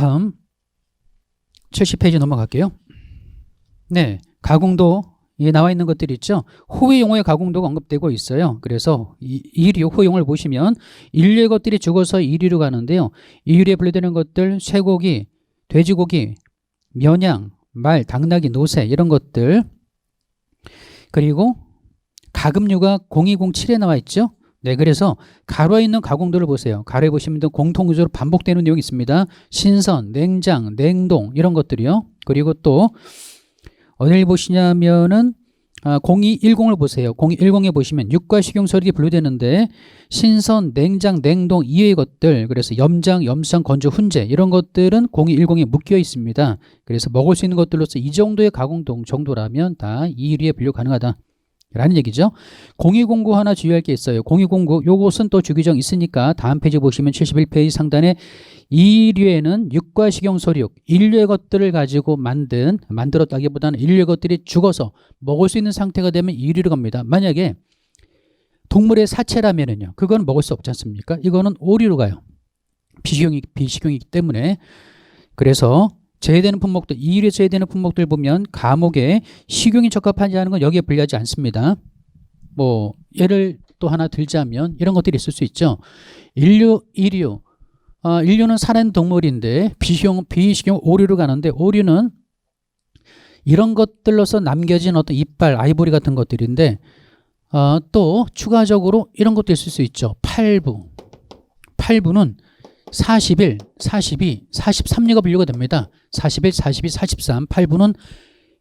다음 70페이지 넘어갈게요. 네, 가공도 에 나와 있는 것들이 있죠. 호위 용어의 가공도가 언급되고 있어요. 그래서 이- 이류 호용을 보시면 인류의 것들이 죽어서 이류로 가는데요. 이류에 분류되는 것들 쇠고기, 돼지고기, 면양, 말, 당나귀, 노새 이런 것들 그리고 가금류가 0207에 나와 있죠. 네, 그래서 가로에 있는 가공도를 보세요. 가로에 보시면 공통구조로 반복되는 내용이 있습니다. 신선, 냉장, 냉동 이런 것들이요. 그리고 또 어딜 보시냐면은 아, 0210을 보세요. 0210에 보시면 육과 식용설이 분류되는데 신선, 냉장, 냉동 이외의 것들 그래서 염장, 염상, 건조, 훈제 이런 것들은 0210에 묶여 있습니다. 그래서 먹을 수 있는 것들로서 이 정도의 가공동 정도라면 다 이류에 분류 가능하다. 라는 얘기죠. 0209 하나 주의할 게 있어요. 0209 요것은 또 주기정 있으니까 다음 페이지 보시면 71페이지 상단에 이류에는 육과 식용소육, 인류의 것들을 가지고 만든 만들었다기보다는 인류의 것들이 죽어서 먹을 수 있는 상태가 되면 이류로 갑니다. 만약에 동물의 사체라면은요. 그건 먹을 수 없지 않습니까? 이거는 오류로 가요. 비식용이 비식용이기 때문에 그래서 제외되는 품목들 이일에 제외되는 품목들 보면 감옥에 식용이 적합하지 않은 건 여기에 분류하지 않습니다. 뭐 예를 또 하나 들자면 이런 것들이 있을 수 있죠. 인류 이류 아, 인류는 살아있는 동물인데 비식용 비식용 오류로 가는데 오류는 이런 것들로서 남겨진 어떤 이빨 아이보리 같은 것들인데 어, 또 추가적으로 이런 것도 있을 수 있죠. 팔부 팔부는 41, 42, 43류가 분류가 됩니다. 41, 42, 43, 8부는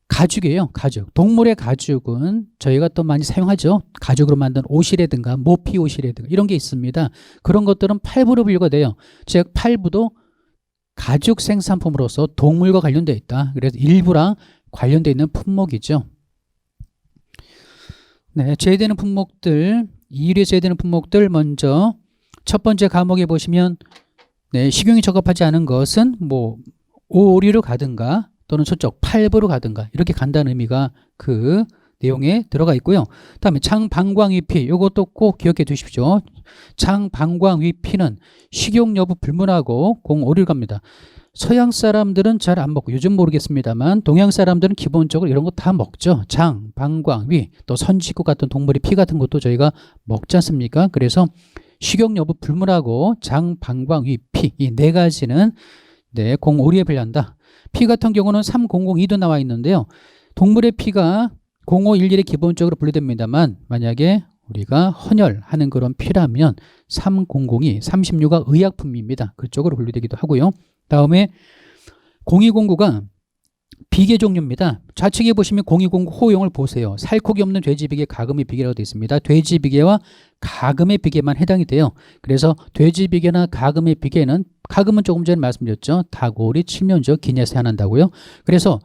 가죽이에요. 가죽. 동물의 가죽은 저희가 또 많이 사용하죠. 가죽으로 만든 옷이라든가 모피 옷이라든가 이런 게 있습니다. 그런 것들은 8부로 분류가 돼요. 즉 8부도 가죽 생산품으로서 동물과 관련되어 있다. 그래서 일부랑 관련되어 있는 품목이죠. 네, 제외되는 품목들, 이일에 제외되는 품목들 먼저 첫 번째 과목에 보시면 네, 식용이 적합하지 않은 것은 뭐 오류로 가든가 또는 저쪽 팔부로 가든가 이렇게 간다는 의미가 그 내용에 들어가 있고요. 다음에 장방광위피 이것도 꼭 기억해 두십시오. 장방광위피는 식용 여부 불문하고 공오류로 갑니다. 서양 사람들은 잘 안 먹고 요즘 모르겠습니다만 동양 사람들은 기본적으로 이런 거 다 먹죠. 장, 방광, 위, 또 선지국 같은 동물의 피 같은 것도 저희가 먹지 않습니까? 그래서 식용 여부 불문하고 장, 방광, 위, 피 이 네 가지는 네, 공오류에 분류한다. 피 같은 경우는 3002도 나와 있는데요. 동물의 피가 0511에 기본적으로 분류됩니다만 만약에 우리가 헌혈하는 그런 피라면 300이 36가 의약품입니다. 그쪽으로 분류되기도 하고요. 다음에 0209가 비계 종류입니다. 좌측에 보시면 0209 호용을 보세요. 살코기 없는 돼지비계, 가금의 비계라고 되어 있습니다. 돼지비계와 가금의 비계만 해당이 돼요. 그래서 돼지비계나 가금의 비계는 가금은 조금 전에 말씀드렸죠. 다고리, 칠면조, 기내서 해난다고요. 그래서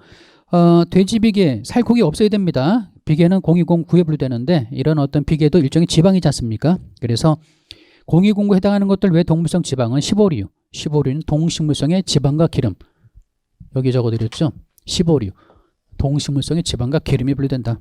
어, 돼지비계, 살코기 없어야 됩니다. 비계는 0209에 분류되는데 이런 어떤 비계도 일종의 지방이지 않습니까? 그래서 0209 해당하는 것들 외 동물성 지방은 15류, 15류는 동식물성의 지방과 기름 여기 적어드렸죠. 15류 동식물성의 지방과 기름이 분류된다.